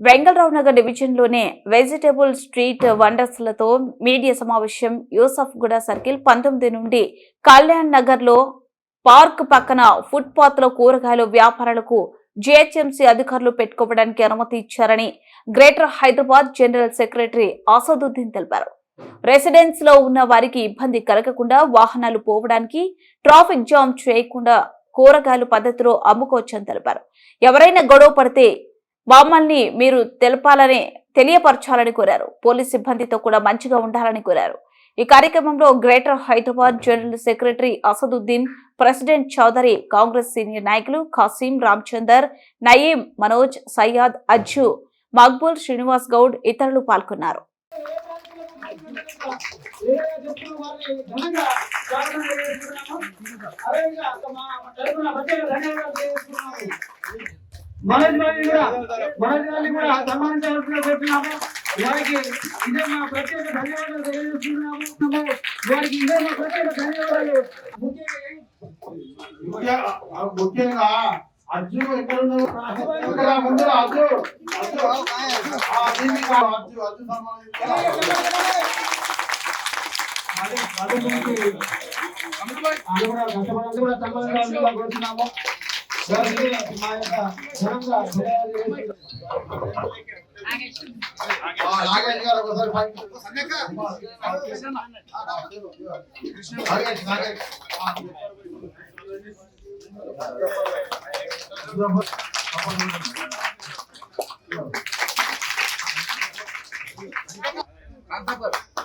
వెంగళరావు నగర్ డివిజన్లోనే vegetable street వండర్స్లతో media సమావేశం యూసఫ్గూడ సర్కిల్ పంతొమ్మిది నుండి కళ్యాణ్ నగర్లో పార్క్ పక్కన ఫుట్పాత్లో కూరగాయల వ్యాపారాలకు జిహెచ్ఎంసీ అధికారులు పెట్టుకోవడానికి అనుమతి ఇచ్చారని greater Hyderabad general secretary Asaduddin తెలిపారు. రెసిడెన్స్లో ఉన్న వారికి ఇబ్బంది కలగకుండా వాహనాలు పోవడానికి ట్రాఫిక్ జామ్ చేయకుండా కూరగాయలు పద్ధతిలో అమ్ముకోవచ్చని తెలిపారు. ఎవరైనా గొడవ పడితే మమ్మల్ని మీరు తెలపాలని తెలియపరచాలని కోరారు. పోలీస్ సిబ్బందితో కూడా మంచిగా ఉండాలని కోరారు. ఈ కార్యక్రమంలో greater Hyderabad general secretary Asaduddin president Chowdary Congress senior నాయకులు ఖాసీం రామచందర్ నయీం మనోజ్ సయ్యాద్ అజ్జు మక్బూల్ శ్రీనివాస్ గౌడ్ ఇతరులు పాల్గొన్నారు. మనోజ్ బాబు కూడా మనోజ్ గారిని కూడా సన్మానించవలసిన కోరుతున్నాము. వారికి ఇదే మా ప్రత్యేక ధన్యవాదాలు తెలియజేస్తున్నాము. వారికి ఇదే మా ప్రత్యేక ధన్యవాదాలు. ముఖ్యంగా ఏం- ముఖ్యంగా అర్జు ఎక్కడ ఉన్నావు ఇక్కడ అర్జున్. అర్జున్ అర్జు ఆ, దీనికి కూడా కష్టపడాలి కూడా సన్మానించవలసిందిగా కోరుతున్నాము. వారికి మా యొక్క ఘనంగా ధన్యవాదాలు నాగేష్ గారు ఒకసారి పైకి. నాగేష్ నాగేష్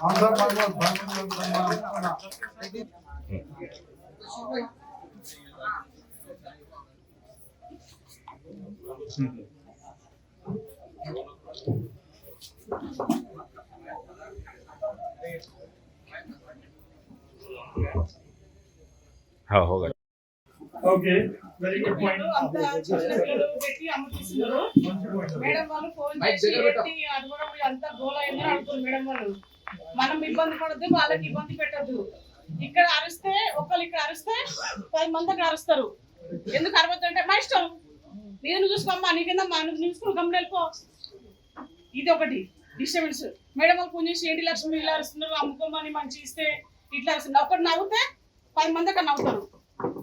అందరూ हाँ होगा ఓకే వెరీ గుడ్ పాయింట్ అంత చిన్న పిల్లలు పెట్టి అమ్ముతున్నారు మేడం వాళ్ళు ఫోన్ చేసి ఏంటి అడగడం అంతా గోల అయిందని అడుగుతారు మేడం వాళ్ళు మనం ఇబ్బంది పడద్దు వాళ్ళకి ఇబ్బంది పెట్టద్దు ఇక్కడ అరిస్తే ఒకళ్ళు ఇక్కడ అరిస్తే పది మంది అక్కడ అరుస్తారు ఎందుకు అరవద్దు అంటే మా ఇష్టం నేను చూసుకోమ్మా నీకేందమ్మా నువ్వు చూసుకుని గమ్మున వెళ్ళిపో. ఇది ఒకటి డిస్టర్బెన్స్. మేడం వాళ్ళు ఫోన్ చేసి ఏంటి లక్ష్మి ఇలా అరుస్తున్నారు అమ్ముకోమని మంచి ఇస్తే ఇట్లా అరుస్తున్నారు. ఒకటి నవ్వుతే పది మంది అక్కడ నవ్వుతారు.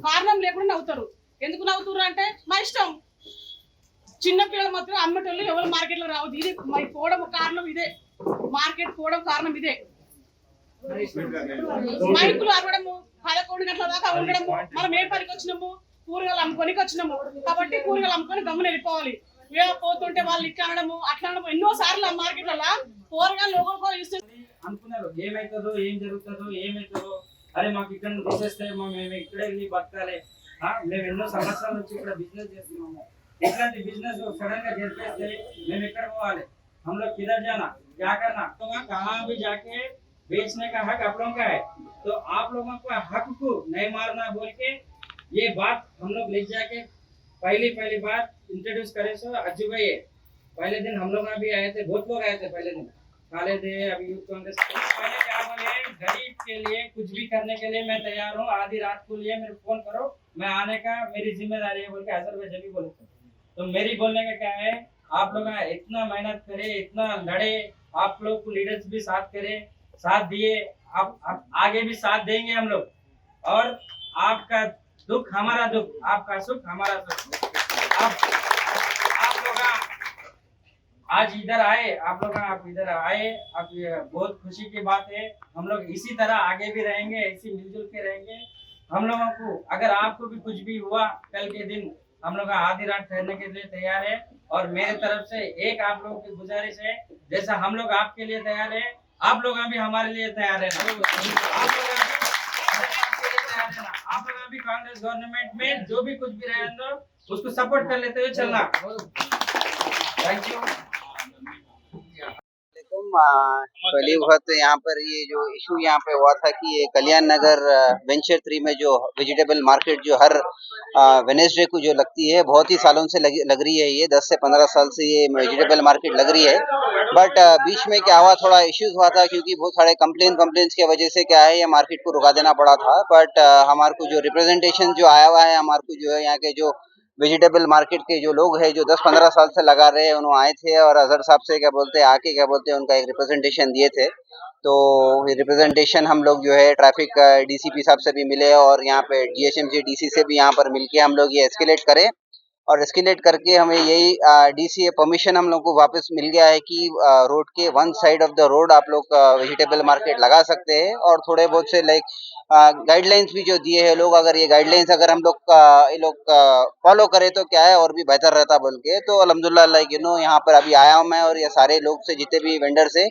కారణం లేకుండా నవ్వుతారు. ఎందుకు నవ్వుతారు అంటే మా ఇష్టం. చిన్న పిల్లలు మాత్రం అమ్మటోళ్ళు ఎవరు మార్కెట్లో రావద్దు. ఇది మరి పోవడం కారణం ఇదే. మార్కెట్ పోవడం కారణం ఇదే. మైకులు అరవడము పదకొండు గంటల దాకా ఉండడము మనం ఏ పనికి వచ్చినాము కూరగాయలు అమ్ముకోనికి వచ్చినాము కాబట్టి కూరగాయలు అమ్ముకొని గమ్మున వెళ్ళిపోవాలి ఏ పోతుంటే వాళ్ళు ఇట్లా అనడము అట్లా అనడము ఎన్నో సార్లు మార్కెట్లలో కూరగాయలు లోపల ఇస్తే అనుకున్నారు ఏమైతుందో ఏం జరుగుతుందో ఏమైతుందో అరే మాకు ఇక్కడ నుంచి తీసేస్తే మా- మేము ఇక్కడే వెళ్ళి బతకాలి ఆ, మేము ఎన్నో సంవత్సరాల నుంచి ఇక్కడ బిజినెస్ చేస్తున్నాము ఇట్లాంటి బిజినెస్ సడన్ గా జరిపేస్తే మేము ఎక్కడ పోవాలి हम लोग किधर जाना क्या करना तो वहाँ कहाँ भी जाके बेचने का हक आप लोगों का है तो आप लोगों को हक को नहीं मारना बोल के ये बात हम लोग लिख जाके पहली पहली बार इंट्रोड्यूस करे सो अज्जू भाई पहले दिन हम लोग भी आए थे बहुत लोग आए थे पहले दिन। काले थे अभी यूथ कांग्रेस पहले क्या बोले गरीब के लिए कुछ भी करने के लिए मैं तैयार हूँ। आधी रात को लिए मेरे फ़ोन करो मैं आने का मेरी ज़िम्मेदारी है बोल के हजर भाई जब बोले। तो मेरी बोलने का क्या है आप लोग इतना मेहनत करे इतना लड़े आप लोग को लीडर्स भी साथ करे साथ दिए आप, आप आगे भी साथ देंगे हम लोग। और आपका दुख हमारा दुख, आपका सुख हमारा सुख। आप आप लोग आज इधर आए, आप लोग आप इधर आए आप बहुत खुशी की बात है। हम लोग इसी तरह आगे भी रहेंगे, इसी मिलजुल के रहेंगे। हम लोगों को, अगर आपको भी कुछ भी हुआ, कल के दिन हम लोग आधी रात ठहरने के लिए तैयार है। और मेरे तरफ़ से एक आप लोगों की गुजारिश है, जैसा हम लोग आपके लिए तैयार है, आप लोग भी हमारे लिए तैयार है। आप लोग अभी आपके लिए तैयार है ना आप लोग अभी कांग्रेस गवर्नमेंट में जो भी कुछ भी रहे उसको सपोर्ट कर लेते हुए चलना। थैंक यू पहली वक्त यहाँ पर ये जो इशू यहाँ पे हुआ था कि ये कल्याण नगर वेंचर थ्री में जो वेजिटेबल मार्केट जो हर वेनेसडे को जो लगती है बहुत ही सालों से लगी, लग रही है ये दस से पंद्रह साल से ये वेजिटेबल मार्केट लग रही है। बट बीच में क्या हुआ थोड़ा इश्यूज़ हुआ था क्योंकि बहुत सारे कंप्लेन कंप्लेन की वजह से क्या है ये मार्केट को रुका देना पड़ा था। बट हमारे को जो रिप्रेजेंटेशन जो आया हुआ है हमारे को जो है यहाँ के जो वेजिटेबल मार्केट के जो लोग हैं, जो 10-15 साल से लगा रहे हैं उन्होंने आए थे और अजहर साहब से क्या बोलते हैं, आके क्या बोलते हैं, उनका एक रिप्रेजेंटेशन दिए थे। तो रिप्रेजेंटेशन हम लोग जो है ट्रैफ़िक डीसीपी साहब से भी मिले और यहाँ पे डीएचएमसी डीसी से भी यहाँ पर मिलके हम लोग ये एस्केलेट करें। और एस्केलेट करके हमें यही डीसी परमिशन हम लोग को वापस मिल गया है कि रोड के one side of the road आप लोग वेजिटेबल मार्केट लगा सकते हैं और थोड़े बहुत से लाइक गाइडलाइंस भी जो दिए हैं लोग, अगर ये गाइडलाइंस अगर हम लोग ये लोग फॉलो करें तो क्या है और भी बेहतर रहता बोल के। तो अलहमदुल्ला लाइक यू नो यहाँ पर अभी आया हूँ मैं और ये सारे लोग से, जितने भी वेंडर से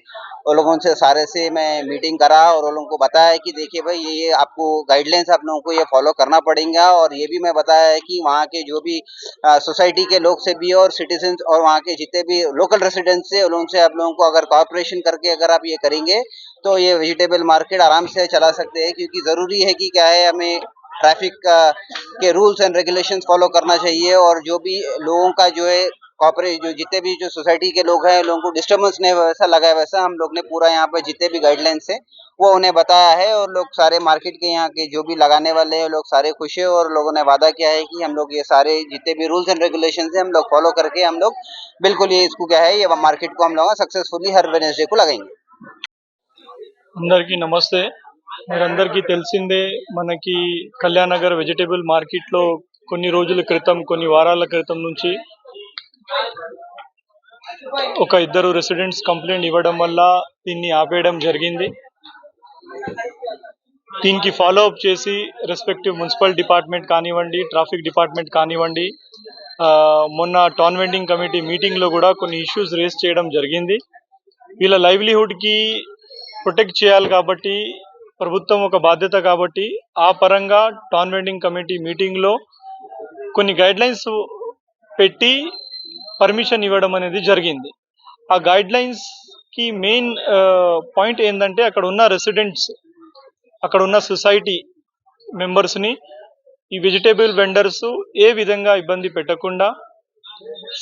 वो लोगों से, सारे से मैं मीटिंग करा और वो लोगों को बताया कि देखिए भाई, ये ये आपको गाइडलाइंस आप लोगों को ये फॉलो करना पड़ेगा और ये भी मैं बताया है कि वहाँ के जो भी सोसाइटी के लोग से भी और सिटीजन और वहाँ के जितने भी लोकल रेसिडेंट्स से, उन लोगों से आप लोगों को अगर कॉपरेशन करके अगर आप ये करेंगे तो ये वेजिटेबल मार्केट आराम से चला सकते हैं, क्योंकि ज़रूरी है कि क्या है, हमें ट्रैफ़िक के रूल्स एंड रेगुलेशंस फॉलो करना चाहिए और जो भी लोगों का जो है कॉपरेट जो जितने भी जो सोसाइटी के लोग हैं लोगों को डिस्टर्बेंस नहीं वैसा लगा है वैसा हम लोग ने पूरा यहाँ पे जितने भी गाइडलाइंस है वो उन्हें बताया है और लोग सारे मार्केट के यहाँ के जो भी लगाने वाले हैं लोग सारे खुश है और लोगों ने वादा किया है कि हम लोग ये सारे जितने भी रूल्स एंड रेगुलेशन है हम लोग फॉलो करके हम लोग बिल्कुल ये इसको क्या है ये मार्केट को हम लोग सक्सेसफुली हर वेनेसडे को लगाएंगे అందరికీ నమస్తే మీరందరికీ తెలిసిందే మనకి కళ్యాణ్ నగర్ వెజిటేబుల్ మార్కెట్లో కొన్ని రోజుల క్రితం కొన్ని వారాల క్రితం నుంచి ఒక ఇద్దరు రెసిడెంట్స్ కంప్లైంట్ ఇవ్వడం వల్ల దీన్ని ఆపేయడం జరిగింది. దీనికి ఫాలో అప్ చేసి రెస్పెక్టివ్ మున్సిపల్ డిపార్ట్మెంట్ కానివ్వండి ట్రాఫిక్ డిపార్ట్మెంట్ కానివ్వండి మొన్న టాన్ వెండింగ్ కమిటీ మీటింగ్లో కూడా కొన్ని ఇష్యూస్ రేస్ చేయడం జరిగింది. వీళ్ళ లైవ్లీహుడ్కి ప్రొటెక్ట్ చేయాలి కాబట్టి ప్రభుత్వం ఒక బాధ్యత కాబట్టి ఆ పరంగా టాన్ వెండింగ్ కమిటీ మీటింగ్లో కొన్ని గైడ్లైన్స్ పెట్టి పర్మిషన్ ఇవ్వడం అనేది జరిగింది. ఆ గైడ్ లైన్స్కి మెయిన్ పాయింట్ ఏంటంటే అక్కడ ఉన్న రెసిడెంట్స్ అక్కడ ఉన్న సొసైటీ మెంబర్స్ని ఈ వెజిటేబుల్ వెండర్స్ ఏ విధంగా ఇబ్బంది పెట్టకుండా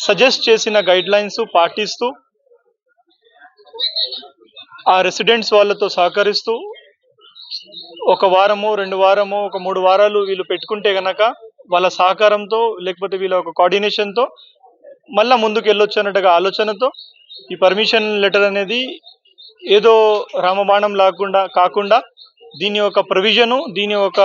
సజెస్ట్ చేసిన గైడ్ లైన్స్ పాటిస్తూ ఆ రెసిడెంట్స్ వాళ్ళతో సహకరిస్తూ ఒక వారము రెండు వారము ఒక మూడు వారాలు వీళ్ళు పెట్టుకుంటే గనక వాళ్ళ సహకారంతో లేకపోతే వీళ్ళ ఒక కోఆర్డినేషన్తో మళ్ళా ముందుకు వెళ్ళొచ్చు అన్నట్టుగా ఆలోచనతో ఈ పర్మిషన్ లెటర్ అనేది ఏదో రామబాణం లేకుండా కాకుండా దీని యొక్క ప్రొవిజను దీని ఒక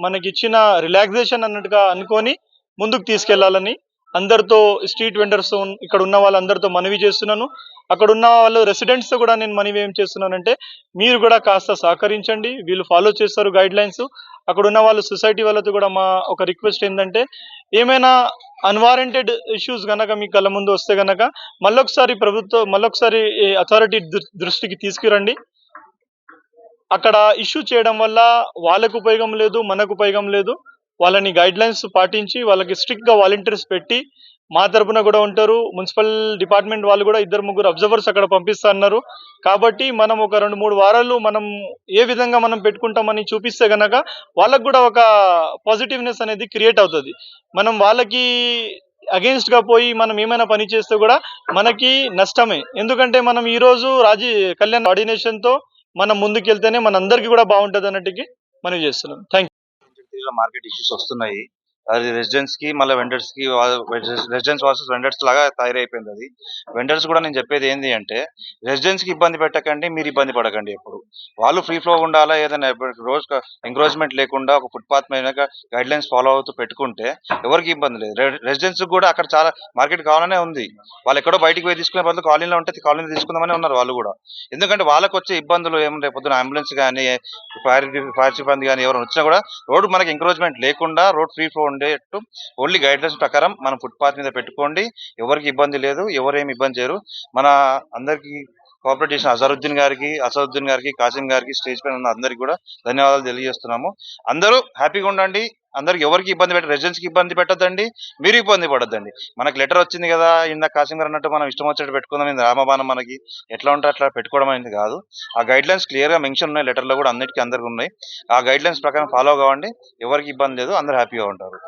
మనకిచ్చిన రిలాక్సేషన్ అన్నట్టుగా అనుకొని ముందుకు తీసుకెళ్ళాలని అందరితో స్ట్రీట్ వెండర్స్ ఇక్కడ ఉన్న వాళ్ళందరితో మనవి చేస్తున్నాను. అక్కడ ఉన్న వాళ్ళు రెసిడెంట్స్తో కూడా నేను మనవి ఏం చేస్తున్నానంటే మీరు కూడా కాస్త సహకరించండి వీళ్ళు ఫాలో చేస్తారు గైడ్ లైన్స్ అక్కడ ఉన్న వాళ్ళు సొసైటీ వాళ్ళతో కూడా మా ఒక రిక్వెస్ట్ ఏంటంటే ఏమైనా అన్వారెంటెడ్ ఇష్యూస్ కనుక మీ కళ్ళ ముందు వస్తే కనుక మళ్ళొకసారి ప్రభుత్వం మళ్ళొకసారి అథారిటీ దృష్టికి తీసుకురండి. అక్కడ ఇష్యూ చేయడం వల్ల వాళ్ళకు ఉపయోగం లేదు మనకు ఉపయోగం లేదు. వాళ్ళని గైడ్ లైన్స్ పాటించి వాళ్ళకి స్ట్రిక్ట్గా వాలంటీర్స్ పెట్టి మా తరపున కూడా ఉంటారు. మున్సిపల్ డిపార్ట్మెంట్ వాళ్ళు కూడా ఇద్దరు ముగ్గురు అబ్జర్వర్స్ అక్కడ పంపిస్తున్నారు. కాబట్టి మనం ఒక రెండు మూడు వారాలు మనం ఏ విధంగా మనం పెట్టుకుంటామని చూపిస్తే గనక వాళ్ళకు కూడా ఒక పాజిటివ్నెస్ అనేది క్రియేట్ అవుతుంది. మనం వాళ్ళకి అగేన్స్ట్గా పోయి మనం ఏమైనా పని చేస్తే కూడా మనకి నష్టమే. ఎందుకంటే మనం ఈ రోజు రాజీ కళ్యాణ్ ఆర్డినేషన్తో మనం ముందుకెళ్తేనే మన అందరికీ కూడా బాగుంటుంది అన్నట్టుకి మనం చేస్తున్నాం థ్యాంక్ మార్కెట్ ఇష్యూస్ వస్తున్నాయి. అది రెసిడెంట్స్కి మళ్ళీ వెండర్స్కి రెసిడెంట్స్ వర్సెస్ వెండర్స్ లాగా తయారైపోయింది అది. వెండర్స్ కూడా నేను చెప్పేది ఏంటి అంటే రెసిడెంట్స్కి ఇబ్బంది పెట్టకండి మీరు ఇబ్బంది పడకండి ఎప్పుడు. వాళ్ళు ఫ్రీ ఫ్లో ఉండాలా ఏదైనా రోజు ఎంక్రోచ్మెంట్ లేకుండా ఒక ఫుట్పాత్ మీద గైడ్ లైన్స్ ఫాలో అవుతూ పెట్టుకుంటే ఎవరికి ఇబ్బంది లేదు. రెసిడెంట్స్ కూడా అక్కడ చాలా మార్కెట్ కావాలనే ఉంది. వాళ్ళు ఎక్కడో బయటికి పోయి తీసుకునే బదులు కాలనీలో ఉంటే కాలనీ తీసుకుందామని ఉన్నారు వాళ్ళు కూడా. ఎందుకంటే వాళ్ళకి వచ్చే ఇబ్బందులు ఏమి పొద్దున అంబులెన్స్ కానీ ఫైర్ ఫైర్ సిబ్బంది కానీ ఎవరు వచ్చినా కూడా రోడ్ మనకి ఎంక్రోచ్మెంట్ లేకుండా రోడ్ ఫ్రీ ఫ్లో ఉండేట్టు ఓన్లీ గైడ్లైన్స్ ప్రకారం మనం ఫుట్పాత్ మీద పెట్టుకోండి. ఎవరికి ఇబ్బంది లేదు ఎవరేమి ఇబ్బంది చేయరు. మన అందరికి కోఆపరేట్ చేసిన అజరుద్దీన్ గారికి అసదుద్దీన్ గారికి కాసిం గారికి స్టేజ్ పైన ఉన్న అందరికి కూడా ధన్యవాదాలు తెలియజేస్తున్నాము. అందరూ హ్యాపీగా ఉండండి. అందరికి ఎవరికి ఇబ్బంది పెట్ట రెసిడెన్స్కి ఇబ్బంది పెట్టద్దండి. మీరు ఇబ్బంది పడద్దండి. మనకి లెటర్ వచ్చింది కదా ఇందా కాసిం గారు అన్నట్టు మనం ఇష్టం వచ్చినట్టు పెట్టుకుందాం ఇది రామబాణం మనకి. ఎట్లా ఉంటే అట్లా పెట్టుకోవడం అనేది కాదు. ఆ గైడ్ లైన్స్ క్లియర్గా మెన్షన్ ఉన్నాయి లెటర్లో కూడా అన్నిటికీ అందరికి ఉన్నాయి. ఆ గైడ్ లైన్స్ ప్రకారం ఫాలో కావండి. ఎవరికి ఇబ్బంది లేదు అందరూ హ్యాపీగా ఉంటారు.